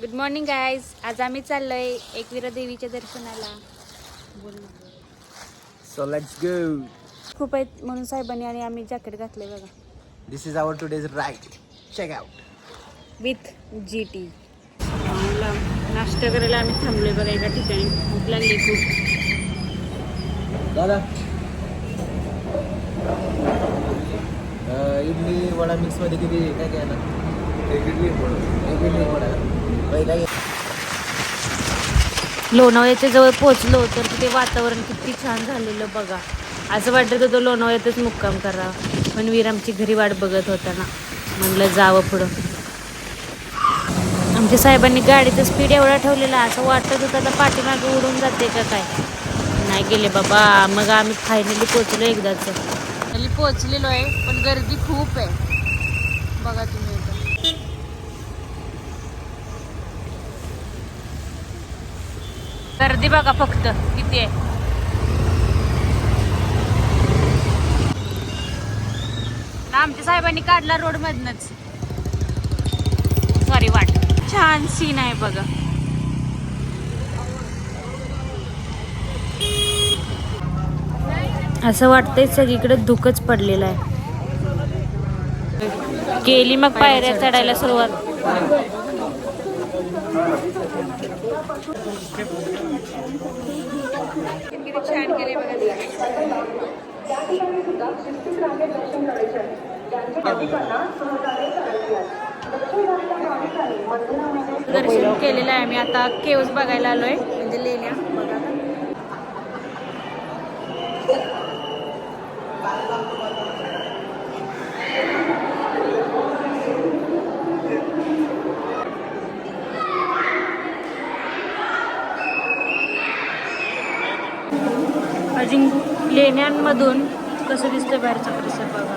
Good morning guys आज आम्ही चाललोय एकविरा देवीच्या दर्शनाला. So let's go. खूप आहेत म्हणून साहेबांनी आणि आम्ही जॅकेट घातले बघा. This is our today's ride. Check out. With G T नाश्ता करायला आम्ही थांबलोय बघा एका ठिकाणी. भूक लागली खूप. दादा. इडली वडा मिक्समध्ये किती काय काय ना एक इडली वडा. एक इडली वडा. लोणावळ्याच्या जवळ पोहोचलो तर तिथे वातावरण किती छान झालेलं बघा. असं वाटत होतं लोणावळ्यातच मुक्काम करा. पण वीर आमची घरी वाट बघत होता ना म्हणलं जावं पुढं. आमच्या साहेबांनी गाडीचं स्पीड एवढा ठेवलेला असं वाटत होतं आता पाठीमागे उडून जाते का काय? नाही गेले बाबा मग आम्ही फायनली पोचलो एकदाच. पोचलेलो आहे पण गर्दी खूप आहे. बघा तुम्ही गर्दी बघा फक्त किती आहे. आमच्या साहेबांनी काढला रोड मधनच सॉरी वाट. छान सीन आहे बघा. असं वाटतंय सगळीकडे धुकच पडलेलं आहे. केली मग पायऱ्या चढायला सुरुवात. किती छान केले दर्शन केलेलं आहे. आम्ही आता केव्स बघायला आलोय. म्हणजे लेण्या अजिंक लेण्यांमधून कसं दिसतं बाहेरचा परिसर बघा.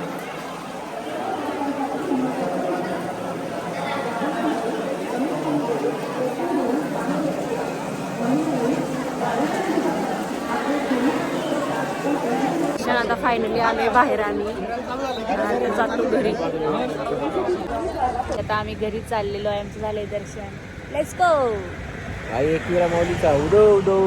छान आता फायनली आलोय बाहेर आम्ही. जातो घरी. आता आम्ही घरी चाललेलो आहे. आमचं झालंय दर्शन. Let's go I Ekvira माऊलीचा. उडो उडो